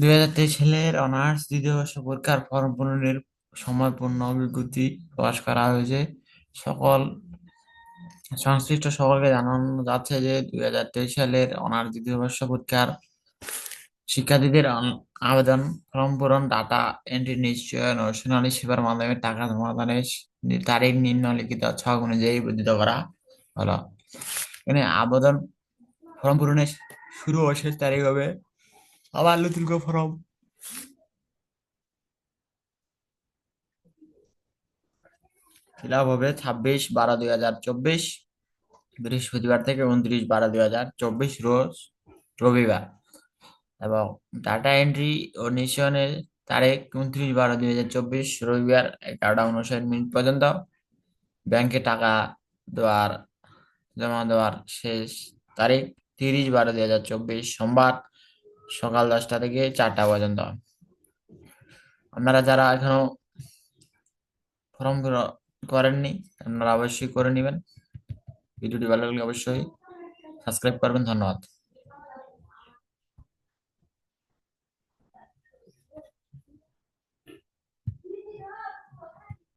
দুই হাজার তেইশ সালের অনার্স দ্বিতীয় বর্ষ পরীক্ষার ফর্ম পূরণের সময় পূর্ণ বিজ্ঞপ্তি প্রকাশ করা হয়েছে। সকল সংশ্লিষ্ট সকলকে জানানো যাচ্ছে যে দুই হাজার তেইশ সালের অনার্স দ্বিতীয় বর্ষ পরীক্ষার শিক্ষার্থীদের আবেদন ফর্ম পূরণ, ডাটা এন্ট্রি নিশ্চয়ন ও শুনানি সেবার মাধ্যমে টাকা জমাদানের তারিখ নিম্নলিখিত ছক অনুযায়ী বর্ধিত করা হলো। এখানে আবেদন ফর্ম পূরণের শুরু ও শেষ তারিখ হবে আবার নতুন করে ফর্ম ফিল হবে ছাব্বিশ বারো দুই হাজার চব্বিশ, বৃহস্পতিবার থেকে উনত্রিশ বারো দুই হাজার চব্বিশ রোজ রবিবার। এবং ডাটা এন্ট্রি ও নিঃসরণের তারিখ উনত্রিশ বারো দুই হাজার চব্বিশ, রবিবার এগারোটা উনষাট মিনিট পর্যন্ত। ব্যাংকে টাকা দেওয়ার, জমা দেওয়ার শেষ তারিখ তিরিশ বারো দুই হাজার চব্বিশ, সোমবার। সকাল দশটা থেকে চারটা পর্যন্ত। আপনারা যারা এখনও ফর্ম করেননি, আপনারা অবশ্যই করে নেবেন। ভিডিওটি ভালো লাগলে অবশ্যই সাবস্ক্রাইব করবেন। ধন্যবাদ।